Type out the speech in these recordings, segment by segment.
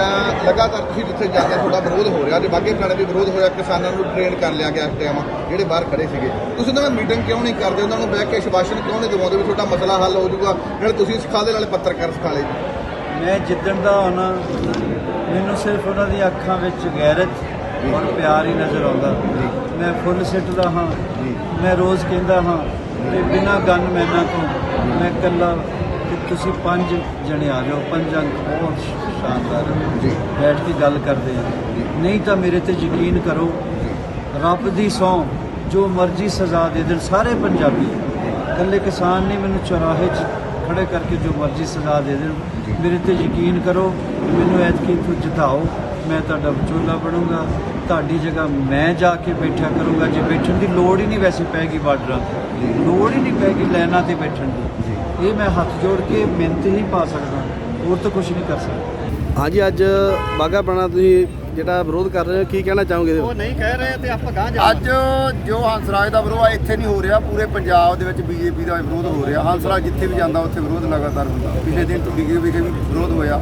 ਅਹ, ਲਗਾਤਾਰ ਤੁਸੀਂ ਜਿੱਥੇ ਜਾਂਦੇ ਤੁਹਾਡਾ ਵਿਰੋਧ ਹੋ ਰਿਹਾ ਤੇ ਬਾਗੇ ਪੁਰਾਣੇ ਵੀ ਵਿਰੋਧ ਹੋਇਆ ਕਿਸਾਨਾਂ ਨੂੰ ਟ੍ਰੇਨ ਕਰ ਲਿਆ ਗਿਆ ਇਸ ਟਾਈਮ ਜਿਹੜੇ ਬਾਹਰ ਖੜੇ ਸੀਗੇ। ਤੁਸੀਂ ਉਹਨਾਂ ਨਾਲ ਮੀਟਿੰਗ ਕਿਉਂ ਨਹੀਂ ਕਰਦੇ? ਉਹਨਾਂ ਨੂੰ ਬਹਿ ਕੇ ਸ਼ਵਾਸ਼ਨ ਕਿਉਂ ਨਹੀਂ ਦਿਵਾਉਂਦੇ ਵੀ ਤੁਹਾਡਾ ਮਸਲਾ ਹੱਲ ਹੋ ਜਾਊਗਾ? ਨਾਲੇ ਤੁਸੀਂ ਸਿਖਾ ਦੇ ਨਾਲੇ ਪੱਤਰਕਾਰ ਸਿਖਾ ਲੇ ਮੈਂ ਜਿੱਦਣ ਦਾ ਆਉਣਾ ਮੈਨੂੰ ਸਿਰਫ ਉਹਨਾਂ ਦੀਆਂ ਅੱਖਾਂ ਵਿੱਚ ਗੈਰਤ ਔਰ ਪਿਆਰ ਹੀ ਨਜ਼ਰ ਆਉਂਦਾ। ਮੈਂ ਫੁੱਲ ਸਿੱਟਦਾ ਹਾਂ। ਮੈਂ ਰੋਜ਼ ਕਹਿੰਦਾ ਹਾਂ ਕਿ ਬਿਨਾਂ ਗਨ ਮੈਨਾਂ ਤੋਂ ਮੈਂ ਇਕੱਲਾ ਕਿ ਤੁਸੀਂ ਪੰਜ ਜਣੇ ਆ ਜਾਓ, ਪੰਜਾਂ ਬਹੁਤ ਸ਼ਾਨਦਾਰ ਜੀ। ਬੈਠ ਕੇ ਗੱਲ ਕਰਦੇ ਹਾਂ ਨਹੀਂ ਤਾਂ ਮੇਰੇ ਤੇ ਯਕੀਨ ਕਰੋ, ਰੱਬ ਦੀ ਸੌਂ, ਜੋ ਮਰਜ਼ੀ ਸਜ਼ਾ ਦੇ ਦੇਣ, ਸਾਰੇ ਪੰਜਾਬੀ ਇਕੱਲੇ ਕਿਸਾਨ ਨਹੀਂ, ਮੈਨੂੰ ਚੌਰਾਹੇ 'ਚ ਖੜੇ ਕਰਕੇ ਜੋ ਮਰਜ਼ੀ ਸਜ਼ਾ ਦੇ ਦੇਣ, ਮੇਰੇ ਤੇ ਯਕੀਨ ਕਰੋ ਮੈਨੂੰ ਐਤਕੀ ਤੋਂ ਜਿਤਾਓ। ਮੈਂ ਤੁਹਾਡਾ ਵਿਚੋਲਾ ਬਣੂੰਗਾ। ਤੁਹਾਡੀ ਜਗ੍ਹਾ ਮੈਂ ਜਾ ਕੇ ਬੈਠਾ ਕਰੂੰਗਾ। ਜੇ ਬੈਠਣ ਦੀ ਲੋੜ ਹੀ ਨਹੀਂ ਵੈਸੇ ਪੈਗੀ ਬਾਰਡਰਾਂ ਤੇ। ਲੋੜ ਹੀ ਨਹੀਂ ਪੈਗੀ ਲਾਈਨਾਂ ਤੇ ਬੈਠਣ ਦੀ। ਇਹ ਮੈਂ ਹੱਥ ਜੋੜ ਕੇ ਮਿਹਨਤ ਹੀ ਪਾ ਸਕਦਾ ਹੋਰ ਤਾਂ ਕੁਝ ਨਹੀਂ ਕਰ ਸਕਦਾ। ਹਾਂਜੀ ਅੱਜ ਬਾਗਾ ਬਣਾ ਤੁਸੀਂ ਜਿਹੜਾ ਵਿਰੋਧ ਕਰ ਰਹੇ ਹੋ ਕੀ ਕਹਿਣਾ ਚਾਹੋਗੇ ਬਾਰੇ? ਨਹੀਂ ਕਹਿ ਰਹੇ ਤੇ ਆਪਾਂ ਗਾਂ ਅੱਜ ਜੋ ਹੰਸਰਾਜ ਦਾ ਵਿਰੋਧ ਆ ਇੱਥੇ ਨਹੀਂ ਹੋ ਰਿਹਾ ਪੂਰੇ ਪੰਜਾਬ ਦੇ ਵਿੱਚ ਬੀਜੇਪੀ ਦਾ ਵਿਰੋਧ ਹੋ ਰਿਹਾ। ਹੰਸਰਾਜ ਜਿੱਥੇ ਵੀ ਜਾਂਦਾ ਉੱਥੇ ਵਿਰੋਧ ਲਗਾਤਾਰ ਹੁੰਦਾ। ਪਿਛਲੇ ਦਿਨ ਤੋਂ ਵਿਖੇ ਵਿਖੇ ਵੀ ਵਿਰੋਧ ਹੋਇਆ।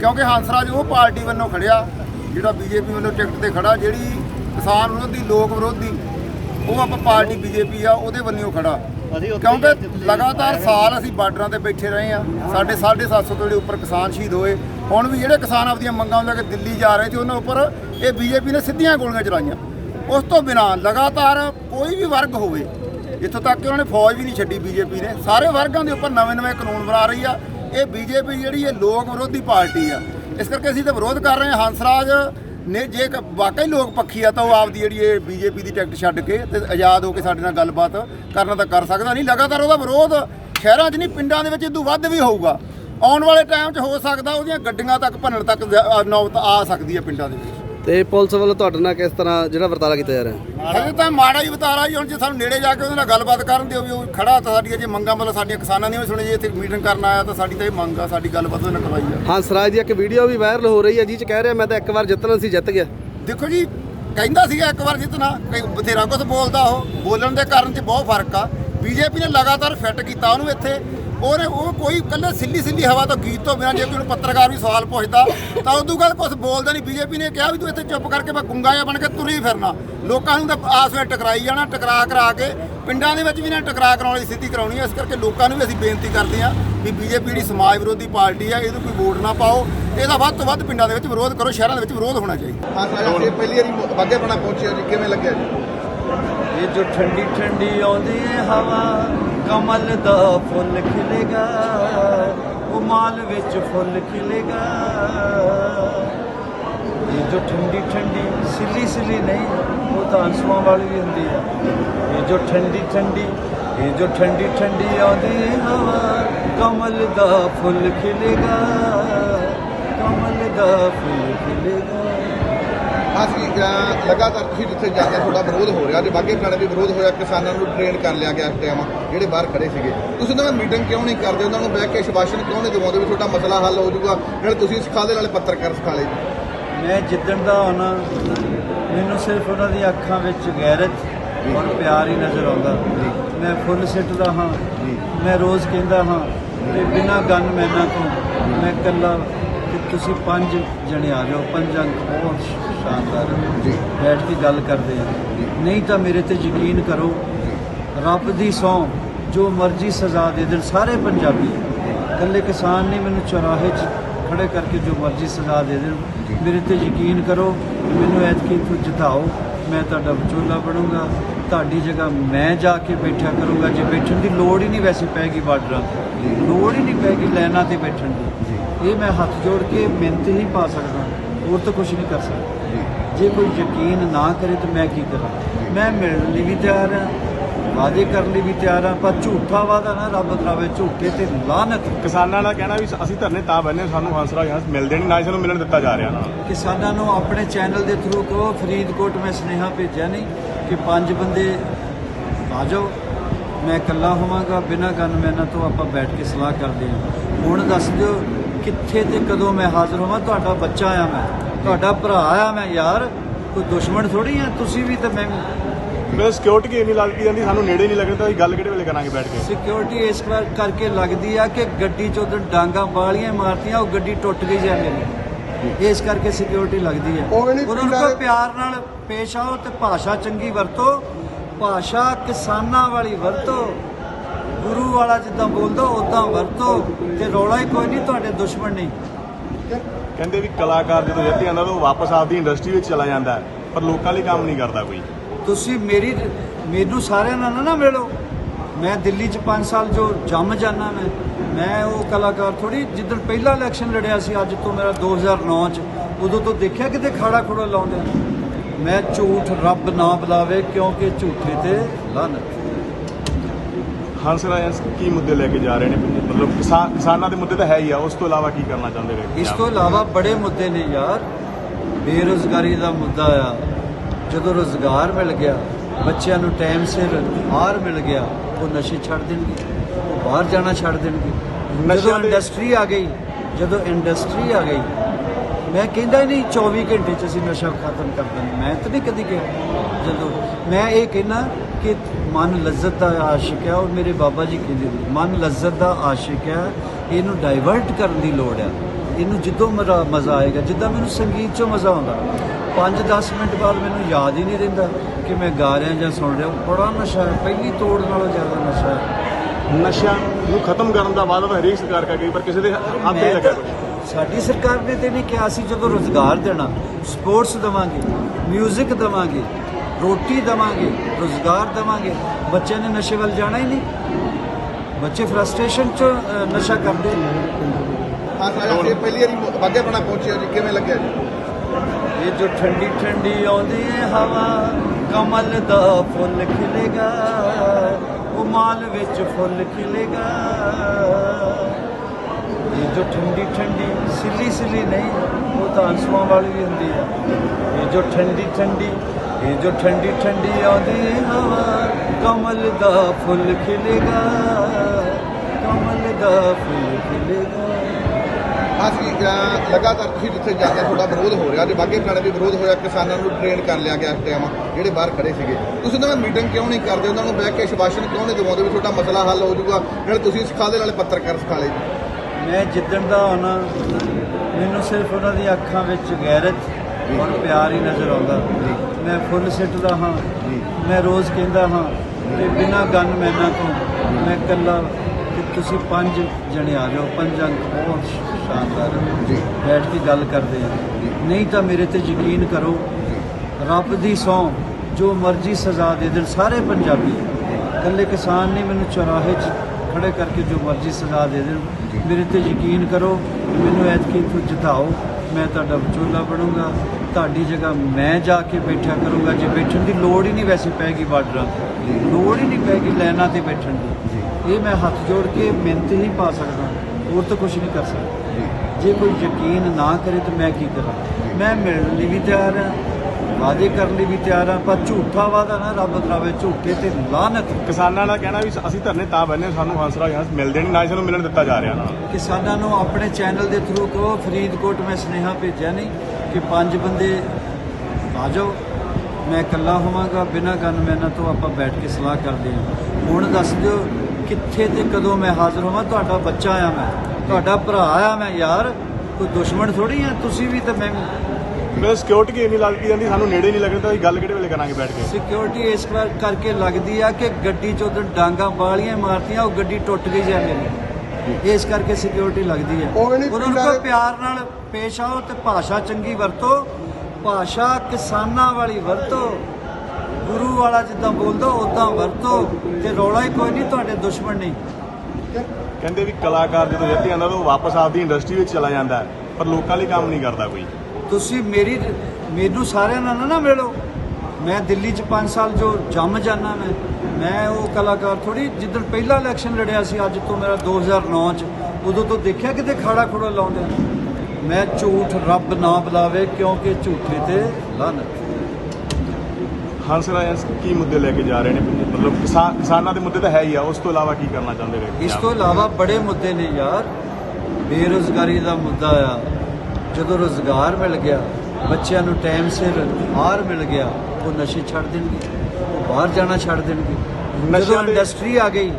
ਕਿਉਂਕਿ ਹੰਸਰਾਜ ਉਹ ਪਾਰਟੀ ਵੱਲੋਂ ਖੜਿਆ ਜਿਹੜਾ ਬੀਜੇਪੀ ਵੱਲੋਂ ਟਿਕਟ ਤੇ ਖੜਾ ਜਿਹੜੀ ਕਿਸਾਨ ਵਿਰੋਧੀ ਲੋਕ ਵਿਰੋਧੀ ਉਹ ਆਪਾਂ ਪਾਰਟੀ ਬੀਜੇਪੀ ਆ ਉਹਦੇ ਵੱਲੋਂ ਖੜਾ। ਕਿਉਂਕਿ ਲਗਾਤਾਰ ਸਾਲ ਅਸੀਂ ਬਾਰਡਰਾਂ ਤੇ ਬੈਠੇ ਰਹੇ ਆ ਸਾਡੇ 750 ਤੋਂ ਜਿਹੜੇ ਉੱਪਰ ਕਿਸਾਨ ਸ਼ਹੀਦ ਹੋਏ ਹੁਣ ਵੀ ਜਿਹੜੇ ਕਿਸਾਨ ਆਪਦੀਆਂ ਮੰਗਾਂ ਲੈ ਕੇ ਦਿੱਲੀ ਜਾ ਰਹੇ ਸੀ ਉਹਨਾਂ ਉੱਪਰ ਇਹ ਬੀਜੇਪੀ ਨੇ ਸਿੱਧੀਆਂ ਗੋਲੀਆਂ ਚਲਾਈਆਂ। ਉਸ ਤੋਂ ਬਿਨਾਂ ਲਗਾਤਾਰ ਕੋਈ ਵੀ ਵਰਗ ਹੋਵੇ ਇੱਥੋਂ ਤੱਕ ਕਿ ਉਹਨਾਂ ਨੇ ਫੌਜ ਵੀ ਨਹੀਂ ਛੱਡੀ ਬੀਜੇਪੀ ਨੇ। ਸਾਰੇ ਵਰਗਾਂ ਦੇ ਉੱਪਰ ਨਵੇਂ-ਨਵੇਂ ਕਾਨੂੰਨ ਬਣਾ ਰਹੀ ਆ। ਇਹ ਬੀਜੇਪੀ ਜਿਹੜੀ ਇਹ ਲੋਕ ਵਿਰੋਧੀ ਪਾਰਟੀ ਆ। ਇਸ ਕਰਕੇ ਅਸੀਂ ਤਾਂ ਵਿਰੋਧ ਕਰ ਰਹੇ ਹਾਂ। ਹੰਸਰਾਜ ਨੇ ਜੇ ਕ- ਵਾਕਈ ਲੋਕ ਪੱਖੀ ਆ ਤਾਂ ਉਹ ਆਪਦੀ ਜਿਹੜੀ ਇਹ ਬੀਜੇਪੀ ਦੀ ਟਿਕਟ ਛੱਡ ਕੇ ਤੇ ਆਜ਼ਾਦ ਹੋ ਕੇ ਸਾਡੇ ਨਾਲ ਗੱਲਬਾਤ ਕਰਨਾ ਤਾਂ ਕਰ ਸਕਦਾ ਨਹੀਂ। ਲਗਾਤਾਰ ਉਹਦਾ ਵਿਰੋਧ ਸ਼ਹਿਰਾਂ 'ਚ ਨਹੀਂ, ਪਿੰਡਾਂ ਦੇ ਵਿੱਚ ਇਦੋਂ ਵੱਧ ਵੀ ਹੋਊਗਾ। ਆਉਣ ਵਾਲੇ ਟਾਈਮ 'ਚ ਹੋ ਸਕਦਾ ਉਹਦੀਆਂ ਗੱਡੀਆਂ ਤੱਕ, ਭੰਨਣ ਤੱਕ ਜ਼- ਨੌਬਤ ਆ ਸਕਦੀ ਹੈ ਪਿੰਡਾਂ ਦੇ ਵਿੱਚ। ਤੇ ਪੁਲਿਸ ਵੱਲੋਂ ਤੁਹਾਡੇ ਨਾਲ ਕਿਸ ਤਰ੍ਹਾਂ ਜਿਹੜਾ ਵਰਤਾਰਾ ਕੀਤਾ ਜਾ ਰਿਹਾ? ਹਜੇ ਤਾਂ ਮਾੜਾ ਹੀ ਬਤਾਰਾ ਜੀ ਹੁਣ ਜੇ ਸਾਨੂੰ ਨੇੜੇ ਜਾ ਕੇ ਉਹਦੇ ਨਾਲ ਗੱਲਬਾਤ ਕਰਨ ਦਿਓ ਵੀ ਉਹ ਖੜਾ ਤਾਂ ਸਾਡੀਆਂ ਜੇ ਮੰਗਾਂ ਮਤਲਬ ਸਾਡੀਆਂ ਕਿਸਾਨਾਂ ਨੇ ਵੀ ਸੁਣੀ ਜੇ ਇੱਥੇ ਮੀਟਿੰਗ ਕਰਨ ਆਇਆ ਤਾਂ ਸਾਡੀ ਤਾਂ ਇਹ ਮੰਗ ਆ ਸਾਡੀ ਗੱਲਬਾਤ ਉਹਦੇ ਨਾਲ ਕਰਵਾਈ ਆ। ਹਾਂ ਸਰਾਜ ਦੀ ਇੱਕ ਵੀਡੀਓ ਵੀ ਵਾਇਰਲ ਹੋ ਰਹੀ ਹੈ ਜਿਹ ਚ ਕਹਿ ਰਿਹਾ ਮੈਂ ਤਾਂ ਇੱਕ ਵਾਰ ਜਿੱਤਣਾ ਸੀ ਜਿੱਤ ਗਿਆ। ਦੇਖੋ ਜੀ ਕਹਿੰਦਾ ਸੀਗਾ ਇੱਕ ਵਾਰ ਜਿੱਤਣਾ ਕਈ ਬਥੇਰਾ ਕੁਝ ਬੋਲਦਾ ਉਹ। ਬੋਲਣ ਦੇ ਕਾਰਨ 'ਚ ਬਹੁਤ ਫ਼ਰਕ ਆ। ਬੀਜੇਪੀ ਨੇ ਲਗਾਤਾਰ ਫਿੱਟ ਕੀਤਾ ਉਹਨੂੰ ਇੱਥੇ। ਉਹਨੇ ਉਹ ਕੋਈ ਕੱਲੇ ਸਿੱਲੀ ਸਿੱਲੀ ਹਵਾ ਤੋਂ ਗੀਤ ਤੋਂ ਬਿਨਾਂ ਜੇ ਕੋਈ ਪੱਤਰਕਾਰ ਵੀ ਸਵਾਲ ਪੁੱਛਦਾ ਤਾਂ ਉਦੋਂ ਗੱਲ ਕੁਝ ਬੋਲਦਾ ਨਹੀਂ। ਬੀਜੇਪੀ ਨੇ ਕਿਹਾ ਵੀ ਤੂੰ ਇੱਥੇ ਚੁੱਪ ਕਰਕੇ ਮੈਂ ਗੁੰਗਾ ਜਿਹਾ ਬਣ ਕੇ ਤੁਰੀ ਫਿਰਨਾ। ਲੋਕਾਂ ਨੂੰ ਤਾਂ ਆਸ ਵਿੱਚ ਟਕਰਾਈ ਜਾਣਾ ਟਕਰਾ ਕਰਾ ਕੇ ਪਿੰਡਾਂ ਦੇ ਵਿੱਚ ਵੀ ਨਾ ਟਕਰਾ ਕਰਾਉਣ ਵਾਲੀ ਸਥਿਤੀ ਕਰਾਉਣੀ ਹੈ। ਇਸ ਕਰਕੇ ਲੋਕਾਂ ਨੂੰ ਵੀ ਅਸੀਂ ਬੇਨਤੀ ਕਰਦੇ ਹਾਂ ਵੀ ਬੀਜੇਪੀ ਜਿਹੜੀ ਸਮਾਜ ਵਿਰੋਧੀ ਪਾਰਟੀ ਹੈ ਇਹਨੂੰ ਕੋਈ ਵੋਟ ਨਾ ਪਾਓ। ਇਹਦਾ ਵੱਧ ਤੋਂ ਵੱਧ ਪਿੰਡਾਂ ਦੇ ਵਿੱਚ ਵਿਰੋਧ ਕਰੋ ਸ਼ਹਿਰਾਂ ਦੇ ਵਿੱਚ ਵਿਰੋਧ ਹੋਣਾ ਚਾਹੀਦਾ। ਹਾਂ ਸਾਰਾ ਇਹ ਪਹਿਲੀ ਵਾਰੀ ਬਾਗੇ ਪੁਰਾਣਾ ਪਹੁੰਚਿਆ ਜੀ। ਕਿਵੇਂ ਲੱਗਿਆ ਜੀ? ਇਹ ਜੋ ਠੰਡੀ ਠੰਡੀ ਆਉਂਦੀ ਹੈ ਹਵਾ ਕਮਲ ਦਾ ਫੁੱਲ ਖਿਲੇਗਾ, ਉਹ ਮਾਲ ਵਿੱਚ ਫੁੱਲ ਖਿਲੇਗਾ। ਇਹ ਜੋ ਠੰਡੀ ਠੰਡੀ, ਸਿੱਲੀ ਸਿੱਲੀ ਨਹੀਂ, ਉਹ ਤਾਂ ਅੰਸੂਆਂ ਵਾਲੀ ਵੀ ਹੁੰਦੀ ਹੈ ਇਹ ਜੋ ਠੰਡੀ ਠੰਡੀ, ਇਹ ਜੋ ਠੰਡੀ ਠੰਡੀ ਆਉਂਦੀ ਹੈ ਹਵਾ, ਕਮਲ ਦਾ ਫੁੱਲ ਖਿਲੇਗਾ, ਕਮਲ ਦਾ ਫੁੱਲ ਖਿਲੇਗਾ। ਅਸੀਂ ਲਗਾਤਾਰ ਤੁਸੀਂ ਜਿੱਥੇ ਜਾਂਦੇ ਤੁਹਾਡਾ ਵਿਰੋਧ ਹੋ ਰਿਹਾ ਤੇ ਬਾਗੇ ਪੁਰਾਣੇ ਵੀ ਵਿਰੋਧ ਹੋਇਆ ਕਿਸਾਨਾਂ ਨੂੰ ਟ੍ਰੇਨ ਕਰ ਲਿਆ ਗਿਆ ਇਸ ਟਾਈਮ ਜਿਹੜੇ ਬਾਹਰ ਖੜੇ ਸੀਗੇ। ਤੁਸੀਂ ਉਹਨਾਂ ਨਾਲ ਮੀਟਿੰਗ ਕਿਉਂ ਨਹੀਂ ਕਰਦੇ? ਉਹਨਾਂ ਨੂੰ ਬਹਿ ਕੇ ਸ਼ਵਾਸ਼ਨ ਕਿਉਂ ਨਹੀਂ ਦਿਵਾਉਂਦੇ ਵੀ ਤੁਹਾਡਾ ਮਸਲਾ ਹੱਲ ਹੋ ਜਾਊਗਾ? ਨਾਲੇ ਤੁਸੀਂ ਸਿਖਾ ਦੇ ਨਾਲੇ ਪੱਤਰਕਾਰ ਸਿਖਾ ਲੇ ਮੈਂ ਜਿੱਦਣ ਦਾ ਆਉਣਾ ਮੈਨੂੰ ਸਿਰਫ ਉਹਨਾਂ ਦੀਆਂ ਅੱਖਾਂ ਵਿੱਚ ਗੈਰਤ ਔਰ ਪਿਆਰ ਹੀ ਨਜ਼ਰ ਆਉਂਦਾ। ਮੈਂ ਫੁੱਲ ਸਿੱਟਦਾ ਹਾਂ। ਮੈਂ ਰੋਜ਼ ਕਹਿੰਦਾ ਹਾਂ ਕਿ ਬਿਨਾਂ ਗਨ ਮੈਨਾਂ ਤੋਂ ਮੈਂ ਇਕੱਲਾ ਕਿ ਤੁਸੀਂ ਪੰਜ ਜਣੇ ਆ ਜਾਓ, ਪੰਜਾਂ ਬਹੁਤ ਸ਼ਾਨਦਾਰ ਬੈਠ ਕੇ ਗੱਲ ਕਰਦੇ ਹਾਂ ਨਹੀਂ ਤਾਂ ਮੇਰੇ ਤੇ ਯਕੀਨ ਕਰੋ, ਰੱਬ ਦੀ ਸੌਂ, ਜੋ ਮਰਜ਼ੀ ਸਜ਼ਾ ਦੇ ਦੇਣ, ਸਾਰੇ ਪੰਜਾਬੀ ਇਕੱਲੇ ਕਿਸਾਨ ਨਹੀਂ, ਮੈਨੂੰ ਚੌਰਾਹੇ 'ਚ ਖੜੇ ਕਰਕੇ ਜੋ ਮਰਜ਼ੀ ਸਜ਼ਾ ਦੇ ਦੇਣ, ਮੇਰੇ ਤੇ ਯਕੀਨ ਕਰੋ ਮੈਨੂੰ ਐਤਕੀ ਤੋਂ ਜਿਤਾਓ। ਮੈਂ ਤੁਹਾਡਾ ਵਿਚੋਲਾ ਬਣੂੰਗਾ। ਤੁਹਾਡੀ ਜਗ੍ਹਾ ਮੈਂ ਜਾ ਕੇ ਬੈਠਾ ਕਰੂੰਗਾ। ਜੇ ਬੈਠਣ ਦੀ ਲੋੜ ਹੀ ਨਹੀਂ ਵੈਸੇ ਪੈਗੀ ਬਾਰਡਰਾਂ ਤੇ। ਲੋੜ ਹੀ ਨਹੀਂ ਪੈਗੀ ਲਾਈਨਾਂ ਤੇ ਬੈਠਣ ਦੀ। ਇਹ ਮੈਂ ਹੱਥ ਜੋੜ ਕੇ ਮਿਹਨਤ ਹੀ ਪਾ ਸਕਦਾ ਹੋਰ ਤਾਂ ਕੁਝ ਨਹੀਂ ਕਰ ਸਕਦਾ। ਜੇ ਕੋਈ ਯਕੀਨ ਨਾ ਕਰੇ ਤਾਂ ਮੈਂ ਕੀ ਕਰਾਂ? ਮੈਂ ਮਿਲਣ ਲਈ ਵੀ ਤਿਆਰ ਹਾਂ ਵਾਅਦੇ ਕਰਨ ਲਈ ਵੀ ਤਿਆਰ ਹਾਂ ਪਰ ਝੂਠਾ ਵਾਅਦਾ ਨਾ ਰੱਬ ਕਰਾਵੇ ਝੂਠੇ ਤੇ ਲਾਨਤ ਕਿਸਾਨਾਂ ਦਾ ਕਹਿਣਾ ਵੀ ਅਸੀਂ ਧਰਨੇ ਤਾਂ ਬੰਨੇ ਸਾਨੂੰ ਹੰਸਰਾਜ ਹੰਸ ਮਿਲਦੇ ਨਹੀਂ ਨਾ ਸਾਨੂੰ ਮਿਲਣ ਦਿੱਤਾ ਜਾ ਰਿਹਾ। ਨਾ ਕਿਸਾਨਾਂ ਨੂੰ ਆਪਣੇ ਚੈਨਲ ਦੇ ਥਰੂ ਕਹੋ ਫਰੀਦਕੋਟ ਮੈਂ ਸੁਨੇਹਾ ਭੇਜਿਆ ਨਹੀਂ ਕਿ ਪੰਜ ਬੰਦੇ ਆ ਜਾਓ। ਮੈਂ ਇਕੱਲਾ ਹੋਵਾਂਗਾ ਬਿਨਾਂ ਗਨਮੈਨਾਂ ਤੋਂ ਆਪਾਂ ਬੈਠ ਕੇ ਸਲਾਹ ਕਰਦੇ ਹਾਂ। ਹੁਣ ਦੱਸ ਦਿਓ ਕਿੱਥੇ ਤੇ ਕਦੋਂ ਮੈਂ ਹਾਜ਼ਰ ਹੋਵਾਂ? ਤੁਹਾਡਾ ਬੱਚਾ ਆ ਮੈਂ। ਤੁਹਾਡਾ ਭਰਾ ਆ ਮੈਂ ਯਾਰ। ਕੋਈ ਦੁਸ਼ਮਣ ਥੋੜੀ ਆ? ਤੁਸੀਂ ਵੀ ਤਾਂ ਮੈਂ ਵੀ। ਮੈਂ ਸਿਕਿਉਰਿਟੀ ਇੰਨੀ ਲੱਗਦੀ ਜਾਂਦੀ ਸਾਨੂੰ ਨੇੜੇ ਨਹੀਂ ਲੱਗਦਾ ਤਾਂ ਅਸੀਂ ਗੱਲ ਕਿਹੜੇ ਵੇਲੇ ਕਰਾਂਗੇ ਬੈਠ ਕੇ? ਸਿਕਿਉਰਿਟੀ ਇਸ ਵਾਰ ਕਰਕੇ ਲੱਗਦੀ ਆ ਕਿ ਗੱਡੀ 'ਚ ਉਧਰ ਡਾਂਗਾ ਬਾਲੀਆਂ ਮਾਰਤੀਆਂ ਉਹ ਗੱਡੀ ਟੁੱਟ ਗਈ ਜਾਂ ਮੇਰੀ ਇਸ ਕਰਕੇ ਸਿਕਿਉਰਿਟੀ ਲੱਗਦੀ ਨਹੀਂ ਉਹਨਾਂ ਨੂੰ ਪਿਆਰ ਨਾਲ ਪੇਸ਼ ਆਓ ਤੇ ਭਾਸ਼ਾ ਚੰਗੀ ਵਰਤੋ। ਭਾਸ਼ਾ ਕਿਸਾਨਾਂ ਵਾਲੀ ਵਰਤੋ। ਗੁਰੂ ਵਾਲਾ ਜਿੱਦਾਂ ਬੋਲਦਾ ਉਦਾਂ ਵਰਤੋ ਤੇ ਰੌਲਾ ਹੀ ਕੋਈ ਨਹੀਂ ਤੁਹਾਡੇ ਦੁਸ਼ਮਣ ਨਹੀਂ। ਕਹਿੰਦੇ ਵੀ ਕਲਾਕਾਰ ਜਦੋਂ ਜਿੱਤ ਜਾਂਦਾ ਉਹ ਵਾਪਸ ਆਪਦੀ ਇੰਡਸਟਰੀ ਵਿੱਚ ਚਲਾ ਜਾਂਦਾ ਪਰ ਲੋਕਾਂ ਲਈ ਕੰਮ ਨਹੀਂ ਕਰਦਾ ਕੋਈ। ਤੁਸੀਂ ਮੇਰੀ ਮੈਨੂੰ ਸਾਰਿਆਂ ਨਾਲ ਨਾ ਨਾ ਮਿਲੋ। ਮੈਂ ਦਿੱਲੀ 'ਚ 5 ਸਾਲ ਜੋ ਜੰਮ ਜਾਣਾ ਮੈਂ ਮੈਂ ਉਹ ਕਲਾਕਾਰ ਥੋੜੀ ਜਿੱਦਣ ਪਹਿਲਾ ਇਲੈਕਸ਼ਨ ਲੜਿਆ ਸੀ ਅੱਜ ਤੋਂ ਮੇਰਾ 2009 'ਚ ਉਦੋਂ ਤੋਂ ਦੇਖਿਆ ਕਿਤੇ ਖਾੜਾ ਖੋੜਾ ਲਾਉਂਦੇ ਮੈਂ ਝੂਠ ਰੱਬ ਨਾ ਬੁਲਾਵੇ ਕਿਉਂਕਿ ਝੂਠੇ ਤੇ ਲਾਨਤ ਹੰਸਰਾਜ ਕੀ ਮੁੱਦੇ ਲੈ ਕੇ ਜਾ ਰਹੇ ਨੇ? ਮਤਲਬ ਕਿਸਾਨ ਕਿਸਾਨਾਂ ਦੇ ਮੁੱਦੇ ਤਾਂ ਹੈ ਹੀ ਆ ਉਸ ਤੋਂ ਇਲਾਵਾ ਕੀ ਕਰਨਾ ਚਾਹੁੰਦੇ ਨੇ? ਇਸ ਤੋਂ ਇਲਾਵਾ ਬੜੇ ਮੁੱਦੇ ਨੇ ਯਾਰ। ਬੇਰੁਜ਼ਗਾਰੀ ਦਾ ਮੁੱਦਾ ਆ। ਜਦੋਂ ਰੋਜ਼ਗਾਰ ਮਿਲ ਗਿਆ ਬੱਚਿਆਂ ਨੂੰ ਟਾਈਮ ਸਿਰ ਆਹਾਰ ਮਿਲ ਗਿਆ ਉਹ ਨਸ਼ੇ ਛੱਡ ਦੇਣਗੇ ਉਹ ਬਾਹਰ ਜਾਣਾ ਛੱਡ ਦੇਣਗੇ। ਜਦੋਂ ਇੰਡਸਟਰੀ ਆ ਗਈ ਜਦੋਂ ਇੰਡਸਟਰੀ ਆ ਗਈ ਮੈਂ ਕਹਿੰਦਾ ਨਹੀਂ 24 ਘੰਟੇ ਚ ਅਸੀਂ ਨਸ਼ਾ ਖਤਮ ਕਰ ਦਿੰਦੇ ਮੈਂ ਤਾਂ ਨਹੀਂ ਕਦੀ ਕਿਹਾ। ਜਦੋਂ ਮੈਂ ਇਹ ਕਹਿਣਾ ਕਿ ਮਨ ਲੱਜ਼ਤ ਦਾ ਆਸ਼ਿਕ ਹੈ ਔਰ ਮੇਰੇ ਬਾਬਾ ਜੀ ਕਹਿੰਦੇ ਨੇ ਮਨ ਲੱਜ਼ਤ ਦਾ ਆਸ਼ਿਕ ਹੈ ਇਹਨੂੰ ਡਾਈਵਰਟ ਕਰਨ ਦੀ ਲੋੜ ਹੈ। ਇਹਨੂੰ ਜਿੱਦੋਂ ਮਜ਼ਾ ਆਏਗਾ ਜਿੱਦਾਂ ਮੈਨੂੰ ਸੰਗੀਤ 'ਚੋਂ ਮਜ਼ਾ ਆਉਂਦਾ। 5-10 ਮਿੰਟ ਬਾਅਦ ਮੈਨੂੰ ਯਾਦ ਹੀ ਨਹੀਂ ਰਹਿੰਦਾ ਕਿ ਮੈਂ ਗਾ ਰਿਹਾ ਜਾਂ ਸੁਣ ਰਿਹਾ। ਬੜਾ ਨਸ਼ਾ ਹੈ ਪਹਿਲੀ ਤੋੜ ਨਾਲੋਂ ਜ਼ਿਆਦਾ ਨਸ਼ਾ ਹੈ। ਨਸ਼ਿਆਂ ਨੂੰ ਖਤਮ ਕਰਨ ਦਾ ਵਾਅਦਾ ਹਰੇਕ ਸਰਕਾਰ ਕਰ ਗਈ ਪਰ ਕਿਸੇ ਦੇ ਹੱਥ ਨਹੀਂ ਲੱਗਾ ਸਾਡੀ ਸਰਕਾਰ ਨੇ ਤੇ ਨਹੀਂ ਕਿਹਾ ਸੀ ਜਦੋਂ ਰੋਜ਼ਗਾਰ ਦੇਣਾ ਸਪੋਰਟਸ ਦੇਵਾਂਗੇ 뮤직 ਦੇਵਾਂਗੇ ਰੋਟੀ ਦੇਵਾਂਗੇ ਰੋਜ਼ਗਾਰ ਦੇਵਾਂਗੇ ਬੱਚਿਆਂ ਨੇ ਨਸ਼ੇ ਵੱਲ ਜਾਣਾ ਹੀ ਨਹੀਂ। ਬੱਚੇ ਫਰਸਟ੍ਰੇਸ਼ਨ ਚ ਨਸ਼ਾ ਕਰਦੇ ਹਾਂ ਸਰ ਇਹ ਪਹਿਲੀ ਵਾਰੀ ਬਾਗੇ ਬਣਾ ਪਹੁੰਚਿਆ ਜੀ ਕਿਵੇਂ ਲੱਗਿਆ ਜੀ? ਇਹ ਜੋ ਠੰਡੀ ਠੰਡੀ ਆਉਂਦੀ ਹੈ ਹਵਾ ਕਮਲ ਦਾ ਫੁੱਲ ਖਿਲੇਗਾ ਉਹ ਮਾਲ ਵਿੱਚ ਫੁੱਲ ਖਿਲੇਗਾ। ਜੋ ਠੰਡੀ ਠੰਡੀ, ਸਿੱਲੀ ਸਿੱਲੀ ਨਹੀਂ, ਉਹ ਤਾਂ ਅੰਸੂਆਂ ਵਾਲੀ ਵੀ ਹੁੰਦੀ ਹੈ ਇਹ ਜੋ ਠੰਡੀ ਠੰਡੀ, ਇਹ ਜੋ ਠੰਡੀ ਠੰਡੀ ਆਉਂਦੀ ਹਵਾ, ਕਮਲ ਦਾ ਫੁੱਲ ਖਿਲੇਗਾ, ਕਮਲ ਦਾ ਫੁੱਲ ਖਿਲੇਗਾ। ਅਸੀਂ ਲਗਾਤਾਰ ਤੁਸੀਂ ਜਿੱਥੇ ਜਾਂਦੇ ਤੁਹਾਡਾ ਵਿਰੋਧ ਹੋ ਰਿਹਾ ਜੇ ਬਾਗੇ ਪੁਰਾਣੇ ਵੀ ਵਿਰੋਧ ਹੋਇਆ, ਕਿਸਾਨਾਂ ਨੂੰ ਟ੍ਰੇਨ ਕਰ ਲਿਆ ਗਿਆ ਇਸ ਟਾਈਮ ਜਿਹੜੇ ਬਾਹਰ ਖੜੇ ਸੀਗੇ। ਤੁਸੀਂ ਉਹਨਾਂ ਨਾਲ ਮੀਟਿੰਗ ਕਿਉਂ ਨਹੀਂ ਕਰਦੇ? ਉਹਨਾਂ ਨੂੰ ਬਹਿ ਕੇ ਸ਼ਿਵਾਸ਼ਨ ਕਿਉਂ ਨਹੀਂ ਦਿਵਾਉਂਦੇ ਵੀ ਤੁਹਾਡਾ ਮਸਲਾ ਹੱਲ ਹੋ ਜਾਊਗਾ? ਨਾਲੇ ਤੁਸੀਂ ਸਿਖਾ ਦੇ ਨਾਲੇ ਪੱਤਰਕਾਰ ਸਿਖਾਲੇ ਮੈਂ ਜਿੱਦਣ ਦਾ ਆਉਣਾ ਮੈਨੂੰ ਸਿਰਫ ਉਹਨਾਂ ਦੀ ਅੱਖਾਂ ਵਿੱਚ ਗੈਰਤ ਔਰ ਪਿਆਰ ਹੀ ਨਜ਼ਰ ਆਉਂਦਾ। ਮੈਂ ਫੁੱਲ ਸਿੱਟਦਾ ਹਾਂ। ਮੈਂ ਰੋਜ਼ ਕਹਿੰਦਾ ਹਾਂ ਕਿ ਬਿਨਾਂ ਗਨ ਮੈਨਾਂ ਤੋਂ ਮੈਂ ਇਕੱਲਾ ਕਿ ਤੁਸੀਂ ਪੰਜ ਜਣੇ ਆ ਜਾਓ। ਪੰਜ ਅੰਕ ਬਹੁਤ ਸ਼ਾਨਦਾਰ। ਜੀ। ਬੈਠ ਕੇ ਗੱਲ ਕਰਦੇ ਆ। ਨਹੀਂ ਤਾਂ ਮੇਰੇ ਤੇ ਯਕੀਨ ਕਰੋ ਰੱਬ ਦੀ ਸੌ ਜੋ ਮਰਜ਼ੀ ਸਜ਼ਾ ਦੇ ਦੇਣ ਸਾਰੇ ਪੰਜਾਬੀ। ਇਕੱਲੇ ਕਿਸਾਨ ਨਹੀਂ ਮੈਨੂੰ ਚੌਰਾਹੇ 'ਚ ਖੜੇ ਕਰਕੇ ਜੋ ਮਰਜ਼ੀ ਸਜ਼ਾ ਦੇ ਦੇਣ। ਮੇਰੇ ਤੇ ਯਕੀਨ ਕਰੋ ਮੈਨੂੰ ਐਤਕੀ ਤੋਂ ਜਿਤਾਓ। ਮੈਂ ਤੁਹਾਡਾ ਵਿਚੋਲਾ ਬਣੂੰਗਾ। ਤੁਹਾਡੀ ਜਗ੍ਹਾ ਮੈਂ ਜਾ ਕੇ ਬੈਠਿਆ ਕਰੂੰਗਾ। ਜੇ ਬੈਠਣ ਦੀ ਲੋੜ ਹੀ ਨਹੀਂ ਵੈਸੇ ਪੈਗੀ ਬਾਰਡਰਾਂ ਤੇ। ਲੋੜ ਹੀ ਨਹੀਂ ਪੈਗੀ ਲਾਈਨਾਂ ਤੇ ਬੈਠਣ ਦੀ। ਇਹ ਮੈਂ ਹੱਥ ਜੋੜ ਕੇ ਮਿਹਨਤ ਹੀ ਪਾ ਸਕਦਾ। ਹੋਰ ਤਾਂ ਕੁਝ ਨਹੀਂ ਕਰ ਸਕਦਾ। ਜੇ। ਕੋਈ ਯਕੀਨ ਨਾ ਕਰੇ ਤਾਂ ਮੈਂ ਕੀ ਕਰਾਂ? ਮੈਂ ਮਿਲਣ ਲਈ ਵੀ ਤਿਆਰ ਹਾਂ। ਵਾਅਦੇ ਕਰਨ ਲਈ ਵੀ ਤਿਆਰ ਹਾਂ ਪਰ ਝੂਠਾ ਵਾਅਦਾ ਨਾ ਰੱਬ ਕਰਾਵੇ ਝੂਠੇ ਤੇ ਲਾਨਤ ਕਿਸਾਨਾਂ ਦਾ ਕਹਿਣਾ ਵੀ ਅਸੀਂ ਧਰਨੇ ਤਾਂ ਬੈਨੇ ਸਾਨੂੰ ਹੰਸਰਾਜ ਹੰਸ ਮਿਲਦੇ ਨਹੀਂ ਨਾ ਸਾਨੂੰ ਮਿਲਣ ਦਿੱਤਾ ਜਾ ਰਿਹਾ। ਨਾ ਕਿਸਾਨਾਂ ਨੂੰ ਆਪਣੇ ਚੈਨਲ ਦੇ ਥਰੂ ਕਹੋ ਫਰੀਦਕੋਟ ਮੈਂ ਸੁਨੇਹਾ ਭੇਜਿਆ ਨਹੀਂ ਕਿ ਪੰਜ ਬੰਦੇ ਆ ਜਾਓ। ਮੈਂ ਇਕੱਲਾ ਹੋਵਾਂਗਾ ਬਿਨਾਂ ਗਨਮੈਨਾਂ ਤੋਂ ਆਪਾਂ ਬੈਠ ਕੇ ਸਲਾਹ ਕਰਦੇ ਹਾਂ। ਹੁਣ ਦੱਸ ਦਿਓ ਕਿੱਥੇ ਤੇ ਕਦੋਂ ਮੈਂ ਹਾਜ਼ਰ ਹੋਵਾਂ? ਤੁਹਾਡਾ ਬੱਚਾ ਆ ਮੈਂ ਤੁਹਾਡਾ ਭਰਾ ਆ ਮੈਂ ਯਾਰ। ਕੋਈ ਦੁਸ਼ਮਣ ਥੋੜੀ ਆ? ਤੁਸੀਂ ਵੀ ਤੇ ਮੈਂ ਮੈਨੂੰ ਸਿਕਿਉਰਿਟੀ ਇੰਨੀ ਲੱਗਦੀ ਜਾਂਦੀ ਸਾਨੂੰ ਨੇੜੇ ਨਹੀਂ ਲੱਗਦਾ ਅਸੀਂ ਗੱਲ ਕਿਹੜੇ ਵੇਲੇ ਕਰਾਂਗੇ ਬੈਠ ਕੇ? ਸਿਕਿਉਰਿਟੀ ਇਸ ਵਾਰ ਕਰਕੇ ਲੱਗਦੀ ਆ ਕਿ ਗੱਡੀ ਚੋਂ ਉਦੋਂ ਡਾਂਗਾ ਬਾਲੀਆਂ ਮਾਰਤੀਆਂ ਉਹ ਗੱਡੀ ਟੁੱਟ ਗਈ ਜਾਂ ਮੇਰੀ ਇਸ ਕਰਕੇ ਸਿਕਿਉਰਿਟੀ ਲੱਗਦੀ ਆ। ਨਹੀਂ ਉਹਨਾਂ ਨੂੰ ਪਿਆਰ ਨਾਲ ਪੇਸ਼ ਆਓ ਤੇ ਭਾਸ਼ਾ ਚੰਗੀ ਵਰਤੋ। ਭਾਸ਼ਾ ਕਿਸਾਨਾਂ ਵਾਲੀ ਵਰਤੋ। ਗੁਰੂ ਵਾਲਾ ਜਿੱਦਾਂ ਬੋਲਦਾ ਉਦਾਂ ਵਰਤੋ। ਤੇ ਰੌਲਾ ਹੀ ਕੋਈ ਨਹੀਂ ਤੁਹਾਡੇ ਦੁਸ਼ਮਣ ਨਹੀਂ। ਕਹਿੰਦੇ ਵੀ ਕਲਾਕਾਰ ਜਦੋਂ ਜਿੱਤ ਜਾਂਦਾ ਤਾਂ ਉਹ ਵਾਪਸ ਆਪਦੀ ਇੰਡਸਟਰੀ ਵਿੱਚ ਚਲਾ ਜਾਂਦਾ ਹੈ, ਪਰ ਲੋਕਾਂ ਲਈ ਕੰਮ ਨਹੀਂ ਕਰਦਾ ਕੋਈ। ਤੁਸੀਂ ਮੇਰੀ ਮੈਨੂੰ ਸਾਰਿਆਂ ਨਾਲ ਨਾ ਨਾ ਮਿਲੋ। ਮੈਂ ਦਿੱਲੀ 'ਚ 5 ਸਾਲ ਜੋ ਜੰਮ ਜਾਣਾ ਮੈਂ ਮੈਂ ਉਹ ਕਲਾਕਾਰ ਥੋੜੀ ਜਿੱਦਣ ਪਹਿਲਾ ਇਲੈਕਸ਼ਨ ਲੜਿਆ ਸੀ ਅੱਜ ਤੋਂ ਮੇਰਾ 2009 ਚ ਉਦੋਂ ਤੋਂ ਦੇਖਿਆ ਕਿਤੇ ਖਾੜਾ ਖੋੜਾ ਲਾਉਂਦੇ ਮੈਂ ਝੂਠ ਰੱਬ ਨਾ ਬੁਲਾਵੇ ਕਿਉਂਕਿ ਝੂਠੇ ਤੇ ਲਾਨਤ ਹੰਸਰਾਜ ਕੀ ਮੁੱਦੇ ਲੈ ਕੇ ਜਾ ਰਹੇ ਨੇ? ਮਤਲਬ ਕਿਸਾਨ ਕਿਸਾਨਾਂ ਦੇ ਮੁੱਦੇ ਤਾਂ ਹੈ ਹੀ ਆ ਉਸ ਤੋਂ ਇਲਾਵਾ ਕੀ ਕਰਨਾ ਚਾਹੁੰਦੇ ਨੇ? ਇਸ ਤੋਂ ਇਲਾਵਾ ਬੜੇ ਮੁੱਦੇ ਨੇ ਯਾਰ। ਬੇਰੁਜ਼ਗਾਰੀ ਦਾ ਮੁੱਦਾ ਆ। ਜਦੋਂ ਰੋਜ਼ਗਾਰ ਮਿਲ ਗਿਆ ਬੱਚਿਆਂ ਨੂੰ ਟਾਈਮ ਸਿਰ ਆਹਾਰ ਮਿਲ ਗਿਆ ਉਹ ਨਸ਼ੇ ਛੱਡ ਦੇਣਗੇ ਉਹ ਬਾਹਰ ਜਾਣਾ ਛੱਡ ਦੇਣਗੇ। ਜਦੋਂ ਇੰਡਸਟਰੀ ਆ ਗਈ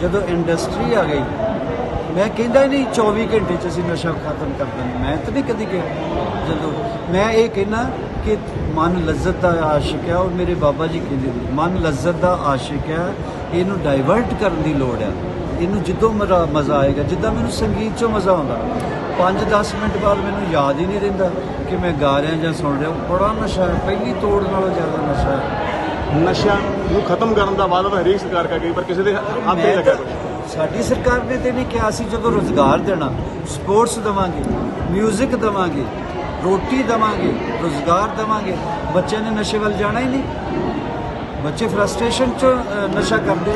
ਜਦੋਂ ਇੰਡਸਟਰੀ ਆ ਗਈ ਮੈਂ ਕਹਿੰਦਾ ਹੀ ਨਹੀਂ 24 ਘੰਟੇ ਚ ਅਸੀਂ ਨਸ਼ਾ ਖਤਮ ਕਰ ਦਿੰਦੇ। ਮੈਂ ਤਾਂ ਨਹੀਂ ਕਦੀ ਕਿਹਾ। ਜਦੋਂ ਮੈਂ ਇਹ ਕਹਿਣਾ ਕਿ ਮਨ ਲਜ਼ਤ ਦਾ ਆਸ਼ਿਕ ਹੈ ਔਰ ਮੇਰੇ ਬਾਬਾ ਜੀ ਕਹਿੰਦੇ ਨੇ ਮਨ ਲਜ਼ਤ ਦਾ ਆਸ਼ਿਕ ਹੈ ਇਹਨੂੰ ਡਾਈਵਰਟ ਕਰਨ ਦੀ ਲੋੜ ਹੈ। ਇਹਨੂੰ ਜਿੱਦੋਂ ਮਜ਼ਾ ਆਏਗਾ ਜਿੱਦਾਂ ਮੈਨੂੰ ਸੰਗੀਤ 'ਚੋਂ ਮਜ਼ਾ ਆਉਂਦਾ। 5-10 ਮਿੰਟ ਬਾਅਦ ਮੈਨੂੰ ਯਾਦ ਹੀ ਨਹੀਂ ਰਹਿੰਦਾ ਕਿ ਮੈਂ ਗਾ ਰਿਹਾ ਜਾਂ ਸੁਣ ਰਿਹਾ। ਬੜਾ ਨਸ਼ਾ ਹੈ ਪਹਿਲੀ ਤੋੜ ਨਾਲੋਂ ਜ਼ਿਆਦਾ ਨਸ਼ਾ ਹੈ। ਨਸ਼ਿਆਂ ਨੂੰ ਖਤਮ ਕਰਨ ਦਾ ਵਾਅਦਾ ਤਾਂ ਹਰੇਕ ਸਰਕਾਰ ਕਰ ਗਈ ਪਰ ਕਿਸੇ ਦੇ ਹੱਥ ਨਹੀਂ ਲੱਗਾ ਸਾਡੀ ਸਰਕਾਰ ਨੇ ਤੇ ਨਹੀਂ ਕਿਹਾ ਸੀ ਜਦੋਂ ਰੋਜ਼ਗਾਰ ਦੇਣਾ ਸਪੋਰਟਸ ਦੇਵਾਂਗੇ 뮤직 ਦੇਵਾਂਗੇ ਰੋਟੀ ਦੇਵਾਂਗੇ ਰੋਜ਼ਗਾਰ ਦੇਵਾਂਗੇ ਬੱਚਿਆਂ ਨੇ ਨਸ਼ੇ ਵੱਲ ਜਾਣਾ ਹੀ ਨਹੀਂ। ਬੱਚੇ ਫਰਸਟ੍ਰੇਸ਼ਨ ਚ ਨਸ਼ਾ ਕਰਦੇ